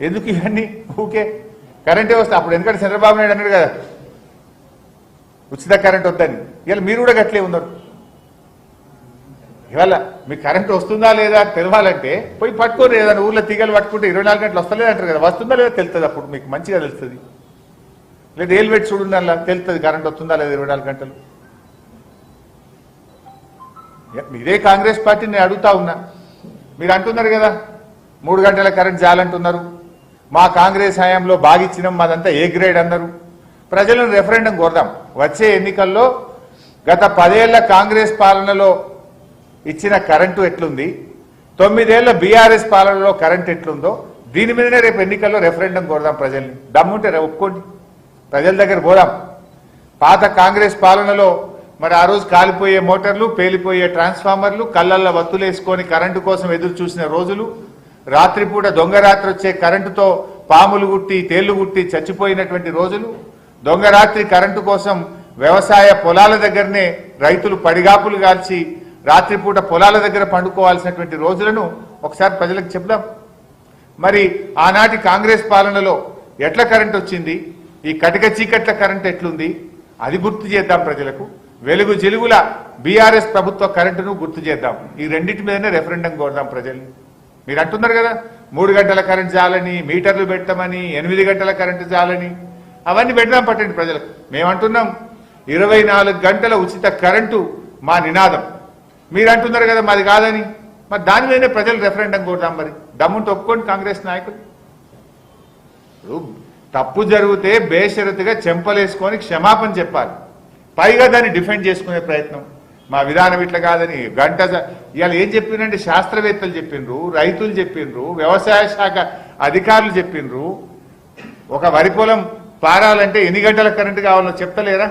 ఎందుకు ఇవన్నీ? ఊకే. కరెంటే వస్తే అప్పుడు ఎందుకంటే చంద్రబాబు నాయుడు అన్నాడు కదా ఉచిత కరెంట్ వద్దని. ఇవాళ మీరు కూడా గట్లే ఉన్నారు. ఇవాళ మీకు కరెంట్ వస్తుందా లేదా తెలవాలంటే పోయి పట్టుకోరు ఏదైనా ఊర్లో తీగలు పట్టుకుంటే ఇరవై నాలుగు గంటలు వస్తలేదు అంటారు కదా వస్తుందా లేదా తెలుస్తుంది అప్పుడు మీకు? మంచిగా తెలుస్తుంది. లేదా ఏళ్ళు పెట్టి చూడండి అలా తెలుస్తుంది కరెంట్ వస్తుందా లేదా ఇరవై నాలుగు గంటలు. ఇదే కాంగ్రెస్ పార్టీ నేను అడుగుతా ఉన్నా. మీరు అంటున్నారు కదా మూడు గంటల కరెంట్ చాలంటున్నారు మా కాంగ్రెస్ హయాంలో బాగిచ్చినాం మాదంతా ఏ గ్రేడ్ అన్నారు? ప్రజలను రెఫరెండం కోరదాం. వచ్చే ఎన్నికల్లో గత పదేళ్ళ కాంగ్రెస్ పాలనలో ఇచ్చిన కరెంటు ఎట్లుంది? తొమ్మిదేళ్ళ బీఆర్ఎస్ పాలనలో కరెంట్ ఎట్లుందో? దీని మీదనే రేపు ఎన్నికల్లో రెఫరెండం కోరదాం ప్రజల్ని. దమ్ముంటే రే- ఒప్పుకోండి. ప్రజల దగ్గర పోదాం. పాత కాంగ్రెస్ పాలనలో మరి ఆ రోజు కాలిపోయే మోటార్లు పేలిపోయే ట్రాన్స్ఫార్మర్లు కళ్ళల్లో వత్తులేసుకొని కరెంటు కోసం ఎదురు చూసిన రోజులు రాత్రిపూట దొంగ రాత్రి వచ్చే కరెంటుతో పాములు గుట్టి తేళ్ళు గుట్టి చచ్చిపోయినటువంటి రోజులు? దొంగ రాత్రి కరెంటు కోసం వ్యవసాయ పొలాల దగ్గరనే రైతులు పడిగాపులు కాల్చి రాత్రిపూట పొలాల దగ్గర పండుకోవాల్సినటువంటి రోజులను ఒకసారి ప్రజలకు చెప్దాం. మరి ఆనాటి కాంగ్రెస్ పాలనలో ఎట్ల కరెంట్ వచ్చింది? ఈ కటిక చీకట్ల కరెంట్ ఎట్లుంది? అది గుర్తు చేద్దాం ప్రజలకు. వెలుగు జిలుగుల బీఆర్ఎస్ ప్రభుత్వ కరెంటును గుర్తు చేద్దాం. ఈ రెండింటి మీదనే రెఫరెండం కోరుదాం ప్రజల్ని. మీరు అంటున్నారు కదా మూడు గంటల కరెంట్ చాలని మీటర్లు పెట్టమని ఎనిమిది గంటల కరెంటు చాలని అవన్నీ పెడదాం పట్టండి ప్రజలకు. మేమంటున్నాం ఇరవై నాలుగు గంటల ఉచిత కరెంటు మా నినాదం. మీరు అంటున్నారు కదా మాది కాదని. మరి దాని మీదనే ప్రజలు రెఫరెండం కోరుతాం మరి. దమ్ముంటే ఒప్పుకోండి కాంగ్రెస్ నాయకులు. ఇప్పుడు తప్పు జరిగితే బేషరతుగా చెంపలేసుకొని క్షమాపణ చెప్పాలి. పైగా దాన్ని డిఫెండ్ చేసుకునే ప్రయత్నం. మా విధానం ఇట్లా కాదని గంట ఇవాళ ఏం చెప్పిందంటే శాస్త్రవేత్తలు చెప్పిండ్రు రైతులు చెప్పిండ్రు వ్యవసాయ శాఖ అధికారులు చెప్పిండ్రు ఒక వరి పొలం పారాలంటే ఎన్ని గంటల కరెంటు కావాలో చెప్తలేరా?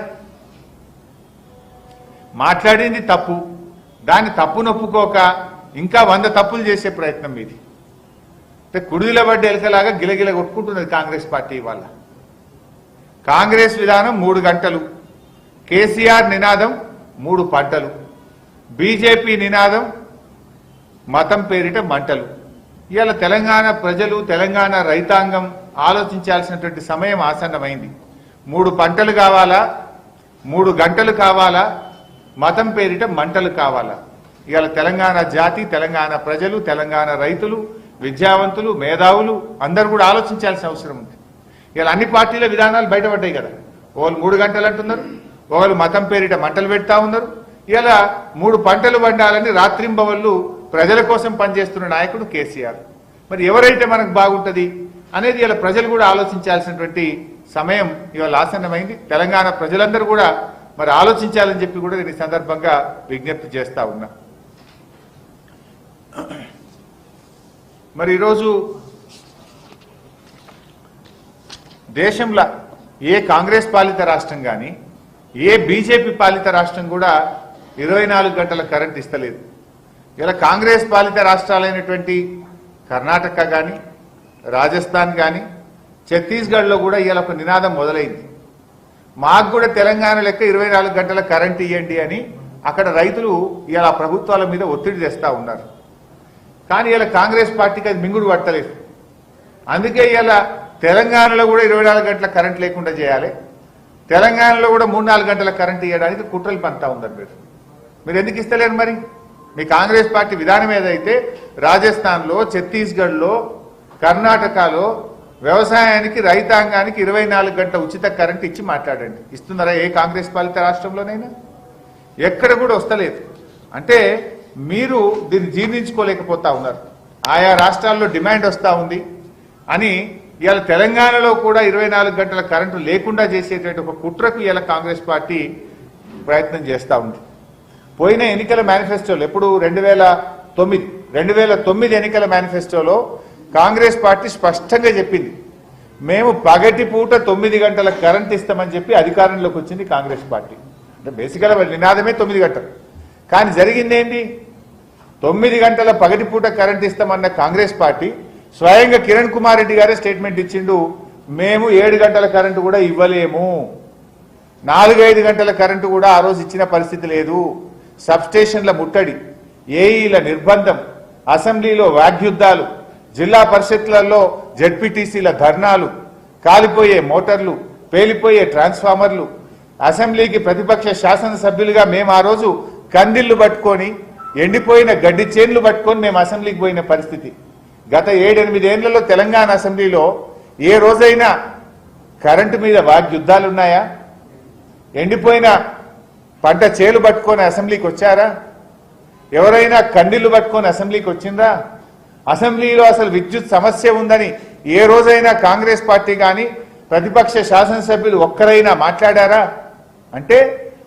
మాట్లాడింది తప్పు. దాన్ని తప్పు నొప్పుకోక ఇంకా వంద తప్పులు చేసే ప్రయత్నం మీది. అంటే కుడిదిల పడ్డ ఎలకలాగా గిలగిల కొట్టుకుంటున్నది కాంగ్రెస్ పార్టీ ఇవాళ. కాంగ్రెస్ విధానం మూడు గంటలు. కేసీఆర్ నినాదం మూడు పంటలు. బీజేపీ నినాదం మతం పేరిట మంటలు. ఇవాళ తెలంగాణ ప్రజలు తెలంగాణ రైతాంగం ఆలోచించాల్సినటువంటి సమయం ఆసన్నమైంది. మూడు పంటలు కావాలా? మూడు గంటలు కావాలా? మతం పేరిట మంటలు కావాలా? ఇవాళ తెలంగాణ జాతి తెలంగాణ ప్రజలు తెలంగాణ రైతులు విద్యావంతులు మేధావులు అందరూ కూడా ఆలోచించాల్సిన అవసరం ఉంది. ఇలా అన్ని పార్టీల విధానాలు బయటపడ్డాయి కదా. వాళ్ళు మూడు గంటలు అంటున్నారు. ఒకరు మతం పేరిట మంటలు పెడతా ఉన్నారు. ఇలా మూడు పంటలు పండాలని రాత్రింబవళ్ళు ప్రజల కోసం పనిచేస్తున్న నాయకుడు కేసీఆర్. మరి ఎవరైతే మనకు బాగుంటుంది అనేది ఇలా ప్రజలు కూడా ఆలోచించాల్సినటువంటి సమయం ఇవాళ ఆసన్నమైంది. తెలంగాణ ప్రజలందరూ కూడా మరి ఆలోచించాలని చెప్పి కూడా నేను ఈ సందర్భంగా విజ్ఞప్తి చేస్తా ఉన్నా. మరి ఈరోజు దేశంలో ఏ కాంగ్రెస్ పాలిత రాష్ట్రం కానీ ఏ బీజేపీ పాలిత రాష్ట్రం కూడా ఇరవై నాలుగు గంటల కరెంట్ ఇస్తలేదు. ఇలా కాంగ్రెస్ పాలిత రాష్ట్రాలైనటువంటి కర్ణాటక కానీ రాజస్థాన్ కానీ ఛత్తీస్గఢ్లో కూడా ఇలా ఒక నినాదం మొదలైంది. మాకు కూడా తెలంగాణ లెక్క ఇరవై నాలుగు గంటల కరెంట్ ఇవ్వండి అని అక్కడ రైతులు ఇలా ప్రభుత్వాల మీద ఒత్తిడి తెస్తా ఉన్నారు. కానీ ఇలా కాంగ్రెస్ పార్టీకి అది మింగుడు పట్టలేదు. అందుకే ఇలా తెలంగాణలో కూడా ఇరవై నాలుగు గంటల కరెంట్ లేకుండా చేయాలి. తెలంగాణలో కూడా మూడు నాలుగు గంటల కరెంట్ ఇవ్వడానికి కుట్రలు పంతా ఉందని మీరు. మీరు ఎందుకు ఇస్తలేరు మరి? మీ కాంగ్రెస్ పార్టీ విధానం ఏదైతే రాజస్థాన్లో ఛత్తీస్గఢ్లో కర్ణాటకలో వ్యవసాయానికి రైతాంగానికి ఇరవై నాలుగు గంటల ఉచిత కరెంట్ ఇచ్చి మాట్లాడండి. ఇస్తున్నారా ఏ కాంగ్రెస్ పాలిత రాష్ట్రంలోనైనా? ఎక్కడ కూడా వస్తలేదు. అంటే మీరు దీన్ని జీర్ణించుకోలేకపోతా ఉన్నారు. ఆయా రాష్ట్రాల్లో డిమాండ్ వస్తూ ఉంది అని ఇవాళ తెలంగాణలో కూడా ఇరవై నాలుగు గంటల కరెంటు లేకుండా చేసేటువంటి ఒక కుట్రకు ఇవాళ కాంగ్రెస్ పార్టీ ప్రయత్నం చేస్తూ ఉంది. పోయిన ఎన్నికల మేనిఫెస్టోలో ఎప్పుడు రెండు వేల తొమ్మిది రెండు వేల తొమ్మిది ఎన్నికల మేనిఫెస్టోలో కాంగ్రెస్ పార్టీ స్పష్టంగా చెప్పింది. మేము పగటి పూట తొమ్మిది గంటల కరెంట్ ఇస్తామని చెప్పి అధికారంలోకి వచ్చింది కాంగ్రెస్ పార్టీ. అంటే బేసికల్ నినాదమే తొమ్మిది గంటలు. కానీ జరిగిందేంటి తొమ్మిది గంటల పగటి పూట కరెంట్ ఇస్తామన్న కాంగ్రెస్ పార్టీ స్వయంగా కిరణ్ కుమార్ రెడ్డి గారే స్టేట్మెంట్ ఇచ్చిండు మేము ఏడు గంటల కరెంటు కూడా ఇవ్వలేము. నాలుగైదు గంటల కరెంటు కూడా ఆ రోజు ఇచ్చిన పరిస్థితి లేదు. సబ్స్టేషన్ల ముట్టడి ఏఈల నిర్బంధం అసెంబ్లీలో వాగ్యుద్ధాలు జిల్లా పరిషత్లలో జెడ్పీటీసీల ధర్నాలు కాలిపోయే మోటార్లు పేలిపోయే ట్రాన్స్ఫార్మర్లు అసెంబ్లీకి ప్రతిపక్ష శాసనసభ్యులుగా మేము ఆ రోజు కందిళ్ళు పట్టుకొని ఎండిపోయిన గడ్డి చేన్లు పట్టుకొని మేము అసెంబ్లీకి పోయిన పరిస్థితి. గత ఏడెనిమిదేళ్ళలో తెలంగాణ అసెంబ్లీలో ఏ రోజైనా కరెంటు మీద వాగ్యుద్ధాలు ఉన్నాయా ఎండిపోయిన పంట చేలు పట్టుకొని అసెంబ్లీకి వచ్చారా? ఎవరైనా కండిలు పట్టుకొని అసెంబ్లీకి వచ్చిందా? అసెంబ్లీలో అసలు విద్యుత్ సమస్య ఉందని ఏ రోజైనా కాంగ్రెస్ పార్టీ కానీ ప్రతిపక్ష శాసనసభ్యులు ఒక్కరైనా మాట్లాడారా? అంటే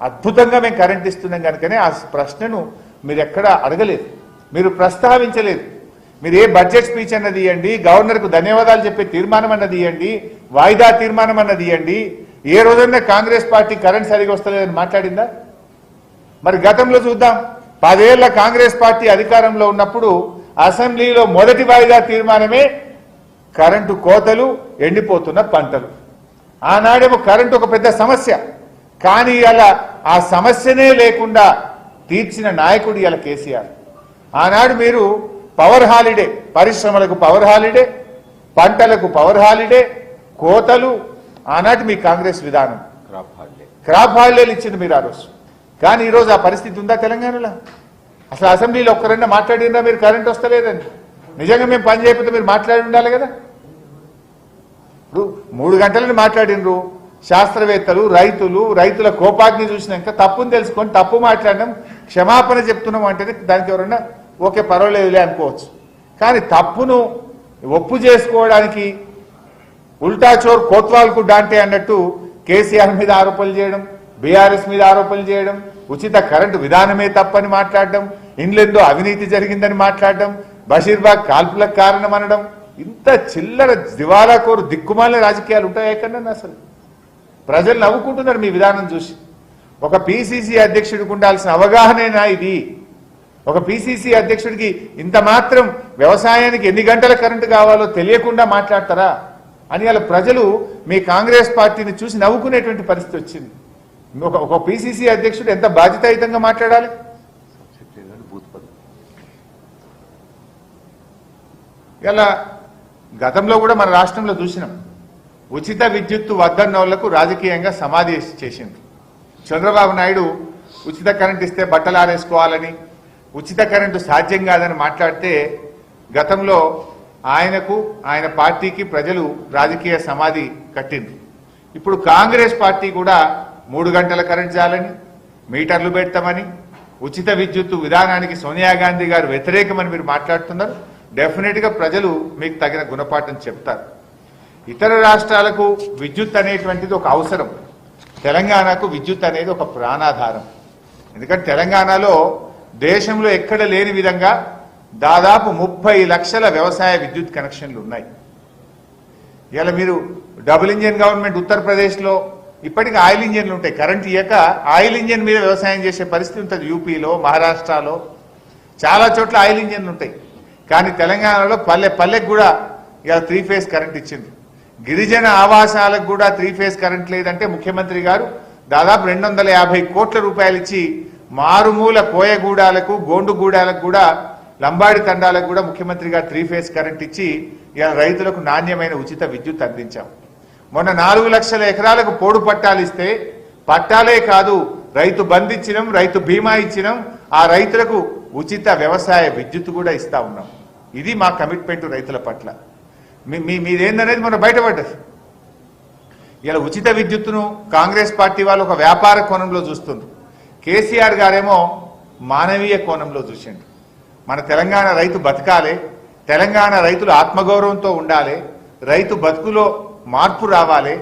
అద్భుతంగా మేము కరెంట్ ఇస్తున్నాం కనుకనే ఆ ప్రశ్నను మీరు ఎక్కడా అడగలేదు. మీరు ప్రస్తావించలేదు. మీరు ఏ బడ్జెట్ స్పీచ్ అన్నది ఇవ్వండి గవర్నర్కు ధన్యవాదాలు చెప్పే తీర్మానం అన్నది ఇవ్వండి వాయిదా తీర్మానం అన్నది ఇవ్వండి ఏ రోజైనా కాంగ్రెస్ పార్టీ కరెంట్ సరిగా వస్తలేదని మాట్లాడిందా? మరి గతంలో చూద్దాం. పదేళ్ళ కాంగ్రెస్ పార్టీ అధికారంలో ఉన్నప్పుడు అసెంబ్లీలో మొదటి వాయిదా తీర్మానమే కరెంటు కోతలు ఎండిపోతున్న పంటలు. ఆనాడేమో కరెంటు ఒక పెద్ద సమస్య. కానీ అలా ఆ సమస్యనే లేకుండా తీర్చిన నాయకుడు ఇలా కేసీఆర్. ఆనాడు మీరు పవర్ హాలిడే. పరిశ్రమలకు పవర్ హాలిడే పంటలకు పవర్ హాలిడే కోతలు. ఆనాటి మీ కాంగ్రెస్ విధానం. Crop holiday. క్రాప్ హాలిడేలు ఇచ్చింది మీరు ఆ రోజు. కానీ ఈరోజు ఆ పరిస్థితి ఉందా తెలంగాణలో? అసలు అసెంబ్లీలో ఒక్కరైనా మాట్లాడినా మీరు? కరెంట్ వస్తలేదని. నిజంగా మేము పని చేయకపోతే మీరు మాట్లాడి ఉండాలి కదా? ఇప్పుడు మూడు గంటలని మాట్లాడినరు. శాస్త్రవేత్తలు రైతులు రైతుల కోపాగ్ని చూసినాక తప్పుని తెలుసుకొని తప్పు మాట్లాడడం క్షమాపణ చెప్తున్నాం అంటే దానికి ఎవరన్నా ఓకే పర్వాలేదులే అనుకోవచ్చు. కానీ తప్పును ఒప్పు చేసుకోవడానికి ఉల్టా చోర్ కోత్వాల్కు డాంటే అన్నట్టు కేసీఆర్ మీద ఆరోపణలు చేయడం బీఆర్ఎస్ మీద ఆరోపణలు చేయడం ఉచిత కరెంటు విధానమే తప్పని మాట్లాడడం ఇండ్లెందో అవినీతి జరిగిందని మాట్లాడడం బషీర్బాగ్ కాల్పులకు కారణం అనడం ఇంత చిల్లర దివాలా కోరు దిక్కుమాలిన రాజకీయాలు ఉంటాయి ఎక్కడన్నా అసలు? ప్రజలు నవ్వుకుంటున్నారు మీ విధానం చూసి. ఒక పిసిసి అధ్యక్షుడికి ఉండాల్సిన అవగాహనేనా ఇది? ఒక పిసిసి అధ్యక్షుడికి ఇంత మాత్రం వ్యవసాయానికి ఎన్ని గంటల కరెంటు కావాలో తెలియకుండా మాట్లాడతారా? అని అలా ప్రజలు మీ కాంగ్రెస్ పార్టీని చూసి నవ్వుకునేటువంటి పరిస్థితి వచ్చింది. ఒక ఒక పిసిసి అధ్యక్షుడు ఎంత బాధ్యతాయుతంగా మాట్లాడాలి? ఇలా గతంలో కూడా మన రాష్ట్రంలో చూసినాం. ఉచిత విద్యుత్తు వద్దన్న వాళ్ళకు రాజకీయంగా సమాధి చేసింది. చంద్రబాబు నాయుడు ఉచిత కరెంట్ ఇస్తే బట్టలు ఆరేసుకోవాలని ఉచిత కరెంటు సాధ్యం కాదని మాట్లాడితే గతంలో ఆయనకు ఆయన పార్టీకి ప్రజలు రాజకీయ సమాధి కట్టింది ఇప్పుడు కాంగ్రెస్ పార్టీ కూడా మూడు గంటల కరెంట్ చాలని మీటర్లు పెడతామని ఉచిత విద్యుత్తు విధానానికి సోనియా గాంధీ గారు వ్యతిరేకమని మీరు మాట్లాడుతున్నారు. డెఫినెట్గా ప్రజలు మీకు తగిన గుణపాఠం చెప్తారు. ఇతర రాష్ట్రాలకు విద్యుత్ అనేటువంటిది ఒక అవసరం. తెలంగాణకు విద్యుత్ అనేది ఒక ప్రాణాధారం. ఎందుకంటే తెలంగాణలో దేశంలో ఎక్కడ లేని విధంగా దాదాపు ముప్పై లక్షల వ్యవసాయ విద్యుత్ కనెక్షన్లు ఉన్నాయి. ఇలా మీరు డబుల్ ఇంజిన్ గవర్నమెంట్ ఉత్తరప్రదేశ్లో ఇప్పటికీ ఆయిల్ ఇంజన్లు ఉంటాయి. కరెంట్ ఇయ్యక ఆయిల్ ఇంజన్ మీద వ్యవసాయం చేసే పరిస్థితి ఉంటుంది. యూపీలో మహారాష్ట్రలో చాలా చోట్ల ఆయిల్ ఇంజన్లు ఉంటాయి. కానీ తెలంగాణలో పల్లె పల్లెకు కూడా ఇలా త్రీ ఫేజ్ కరెంట్ ఇచ్చింది గిరిజన ఆవాసాలకు కూడా త్రీ ఫేజ్ కరెంట్ లేదంటే ముఖ్యమంత్రి గారు దాదాపు రెండు వందల యాభై కోట్ల రూపాయలు ఇచ్చి మారుమూల కోయగూడాలకు గోండుగూడాలకు కూడా లంబాడి తండాలకు కూడా ముఖ్యమంత్రి గారు త్రీ ఫేజ్ కరెంట్ ఇచ్చి ఇలా రైతులకు నాణ్యమైన ఉచిత విద్యుత్ అందించాం. మొన్న నాలుగు లక్షల ఎకరాలకు పోడు పట్టాలు ఇస్తే పట్టాలే కాదు రైతు బంద్ ఇచ్చినాం రైతు బీమా ఇచ్చినాం ఆ రైతులకు ఉచిత వ్యవసాయ విద్యుత్ కూడా ఇస్తా ఉన్నాం. ఇది మా కమిట్మెంట్ రైతుల పట్ల. మీ- మీ మీదేందనేది మొన్న బయటపడ్డది. ఇలా ఉచిత విద్యుత్తును కాంగ్రెస్ పార్టీ వాళ్ళు ఒక వ్యాపార కోణంలో చూస్తుంది. కేసీఆర్ గారేమో మానవీయ కోణంలో చూసిండు. మన తెలంగాణ రైతు బతకాలి తెలంగాణ రైతులు ఆత్మగౌరవంతో ఉండాలి రైతు బతుకులో మార్పు రావాలి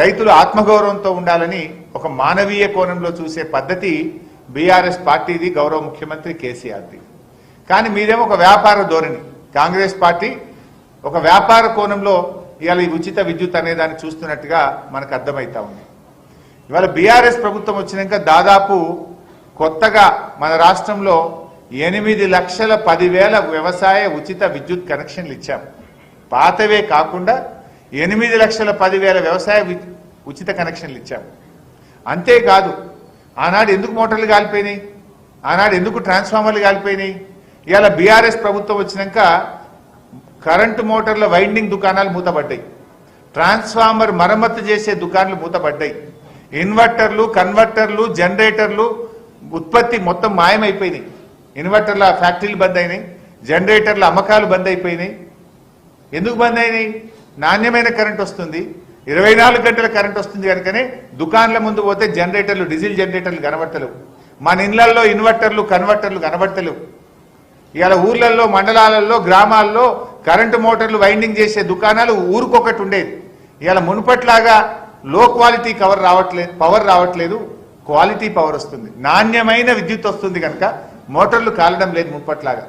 రైతులు ఆత్మగౌరవంతో ఉండాలని ఒక మానవీయ కోణంలో చూసే పద్ధతి బీఆర్ఎస్ పార్టీది గౌరవ ముఖ్యమంత్రి కేసీఆర్ది. కానీ మీదేమో ఒక వ్యాపార ధోరణి కాంగ్రెస్ పార్టీ ఒక వ్యాపార కోణంలో ఇవాళ ఈ ఉచిత విద్యుత్ అనే దాన్ని చూస్తున్నట్టుగా మనకు అర్థమవుతా ఉంది. ఇవాళ బీఆర్ఎస్ ప్రభుత్వం వచ్చినాక దాదాపు కొత్తగా మన రాష్ట్రంలో ఎనిమిది లక్షల పదివేల వ్యవసాయ ఉచిత విద్యుత్ కనెక్షన్లు ఇచ్చాం. పాతవే కాకుండా ఎనిమిది లక్షల పదివేల వ్యవసాయ ఉచిత కనెక్షన్లు ఇచ్చాం. అంతేకాదు ఆనాడు ఎందుకు మోటార్లు కాలిపోయినాయి? ఆనాడు ఎందుకు ట్రాన్స్ఫార్మర్లు కాలిపోయినాయి? ఇవాళ బీఆర్ఎస్ ప్రభుత్వం వచ్చినాక కరెంటు మోటార్ల వైండింగ్ దుకాణాలు మూతపడ్డాయి. ట్రాన్స్ఫార్మర్ మరమ్మతు చేసే దుకాణాలు మూతపడ్డాయి. ఇన్వర్టర్లు కన్వర్టర్లు జనరేటర్లు ఉత్పత్తి మొత్తం మాయమైపోయినాయి. ఇన్వర్టర్ల ఫ్యాక్టరీలు బంద్ అయినాయి జనరేటర్ల అమ్మకాలు బంద్ అయిపోయినాయి. ఎందుకు బంద్ అయినాయి? నాణ్యమైన కరెంట్ వస్తుంది ఇరవై నాలుగు గంటల కరెంట్ వస్తుంది కనుకనే దుకాన్ల ముందు పోతే జనరేటర్లు డీజిల్ జనరేటర్లు కనబడతలేవు. మన ఇళ్ళలో ఇన్వర్టర్లు కన్వర్టర్లు కనబడతలేవు. ఇవాళ ఊర్లలో మండలాలలో గ్రామాల్లో కరెంటు మోటార్లు వైండింగ్ చేసే దుకాణాలు ఊరికొకటి ఉండేది. ఇవాళ మునుపట్లాగా లో క్వాలిటీ కవర్ రావట్లేదు పవర్ రావట్లేదు క్వాలిటీ పవర్ వస్తుంది. నాణ్యమైన విద్యుత్ వస్తుంది కనుక మోటార్లు కాలడం లేదు ముప్పట్లాగా.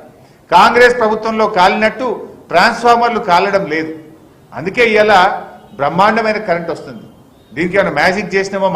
కాంగ్రెస్ ప్రభుత్వంలో కాలినట్టు ట్రాన్స్ఫార్మర్లు కాలడం లేదు. అందుకే ఇలా బ్రహ్మాండమైన కరెంట్ వస్తుంది. దీనికి ఏమైనా మ్యాజిక్ చేసినామో